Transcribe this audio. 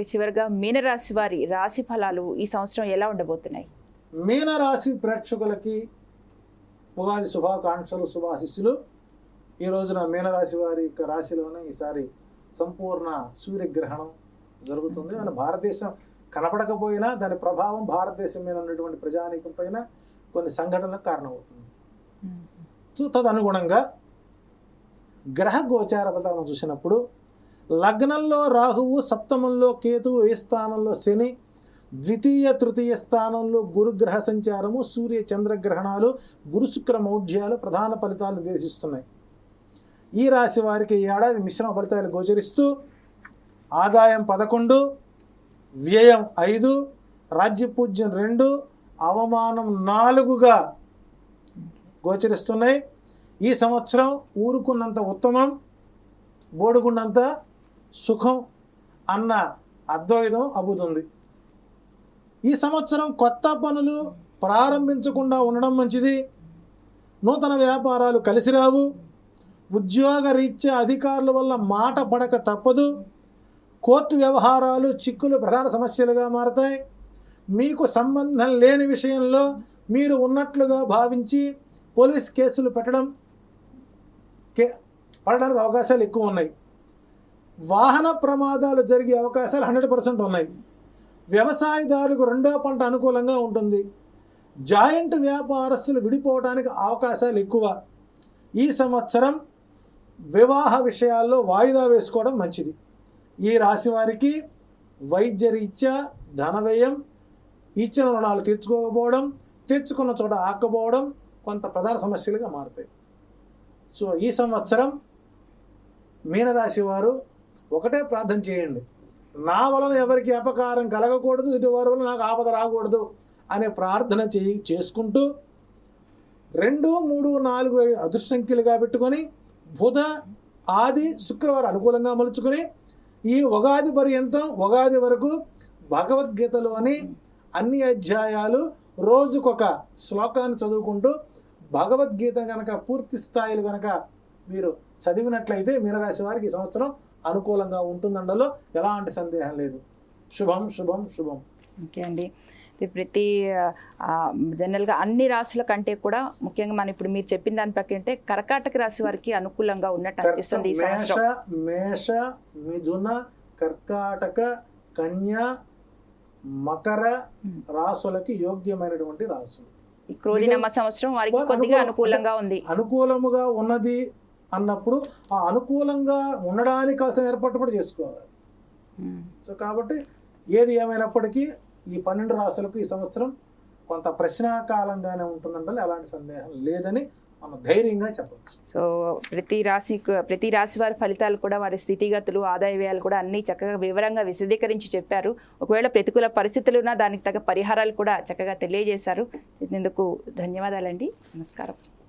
అలాగే చివరిగా మీనరాశి వారి రాశి ఫలాలు ఈ సంవత్సరం ఎలా ఉండబోతున్నాయి? మీనరాశి ప్రేక్షకులకి ఉగాది శుభాకాంక్షలు శుభాశిస్సులు. ఈ రోజున మీనరాశి వారి యొక్క రాశిలోనే ఈసారి సంపూర్ణ సూర్యగ్రహణం జరుగుతుంది. మన భారతదేశం కనపడకపోయినా దాని ప్రభావం భారతదేశం మీద ఉన్నటువంటి ప్రజానీకం పైన కొన్ని సంఘటనలకు కారణమవుతుంది. సో తదనుగుణంగా గ్రహ గోచార ఫలితాలను చూసినప్పుడు లగ్నంలో రాహువు సప్తమంలో కేతువు ఏ స్థానంలో శని ద్వితీయ తృతీయ స్థానంలో గురుగ్రహ సంచారము సూర్య చంద్రగ్రహణాలు గురుశుక్ర మౌఢ్యాలు ప్రధాన ఫలితాలు నిర్దేశిస్తున్నాయి. ఈ రాశి వారికి ఈ ఏడాది మిశ్రమ ఫలితాలు గోచరిస్తూ ఆదాయం పదకొండు వ్యయం ఐదు రాజ్యపూజ్యం రెండు అవమానం నాలుగుగా గోచరిస్తున్నాయి. ఈ సంవత్సరం ఊరుకున్నంత ఉత్తమం బోడుకున్నంత సుఖం అన్న అద్వైతం అబ్బుతుంది. ఈ సంవత్సరం కొత్త పనులు ప్రారంభించకుండా ఉండడం మంచిది. నూతన వ్యాపారాలు కలిసి రావు. ఉద్యోగ రీత్యా అధికారుల వల్ల మాట పడక తప్పదు. కోర్టు వ్యవహారాలు చిక్కులు ప్రధాన సమస్యలుగా మారతాయి. మీకు సంబంధం లేని విషయంలో మీరు ఉన్నట్లుగా భావించి పోలీస్ కేసులు పెట్టడం కే పడడానికి అవకాశాలు ఎక్కువ ఉన్నాయి. వాహన ప్రమాదాలు జరిగే అవకాశాలు హండ్రెడ్ పర్సెంట్ ఉన్నాయి. వ్యవసాయదారులకు రెండో పంట అనుకూలంగా ఉంటుంది. జాయింట్ వ్యాపారస్తులు విడిపోవడానికి అవకాశాలు ఎక్కువ. ఈ సంవత్సరం వివాహ విషయాల్లో వాయిదా వేసుకోవడం మంచిది. ఈ రాశి వారికి వైద్య రీత్యా ధన వ్యయం ఇచ్చిన రుణాలు తీర్చుకోకపోవడం తెచ్చుకున్న చోట ఆక్కపోవడం కొంత ప్రధాన సమస్యలుగా మారుతాయి. సో ఈ సంవత్సరం మీనరాశి వారు ఒకటే ప్రార్థన చేయండి. నా వలన ఎవరికి అపకారం కలగకూడదు ఇటువారి వలన నాకు ఆపద రాకూడదు అనే ప్రార్థన చేయి చేసుకుంటూ రెండు మూడు నాలుగు ఐదు పెట్టుకొని బుధ ఆది శుక్రవారం అనుకూలంగా మలుచుకొని ఈ ఉగాది పర్యంతం ఉగాది వరకు భగవద్గీతలోని అన్ని అధ్యాయాలు రోజుకొక శ్లోకాన్ని చదువుకుంటూ భగవద్గీత కనుక పూర్తి స్థాయిలు కనుక మీరు చదివినట్లయితే మీనరాశి వారికి ఈ సంవత్సరం అనుకూలంగా ఉంటుందండలో ఎలాంటి సందేహం లేదు. శుభం శుభం శుభం. ఓకే అండి. ప్రతి జనరల్గా అన్ని రాశుల కంటే కూడా ముఖ్యంగా మనం ఇప్పుడు మీరు చెప్పిన దాని ప్రకారం అంటే కర్కాటక రాశి వారికి అనుకూలంగా ఉన్నట్టు అనిపిస్తుంది మేష మేష మిథున కర్కాటక కన్య మకర రాసులకి యోగ్యమైనటువంటి రాసులు ఈ క్రోధినమ్మ సంవత్సరం వారికి వారు కొద్దిగా అనుకూల- అనుకూలంగా ఉంది. అనుకూలముగా ఉన్నది అన్నప్పుడు ఆ అనుకూలంగా ఉండడానికి కావాల్సిన ఏర్పాటు కూడా చేసుకోవాలి. సో కాబట్టి ఏది ఏమైనప్పటికీ ఈ పన్నెండు రాసులకు ఈ సంవత్సరం కొంత ప్రశ్నాకాలంగానే ఉంటుందంటే ఎలాంటి సందేహం లేదని మనం ధైర్యంగా చెప్పచ్చు. సో ప్రతి రాశి ప్రతి రాశి వారి ఫలితాలు కూడా వారి స్థితిగతులు ఆదాయ వ్యయాలు కూడా అన్ని చక్కగా వివరంగా విశదీకరించి చెప్పారు. ఒకవేళ ప్రతికూల పరిస్థితులు ఉన్నా దానికి తగ్గ పరిహారాలు కూడా చక్కగా తెలియజేశారు. ఇందుకు ధన్యవాదాలండి. నమస్కారం.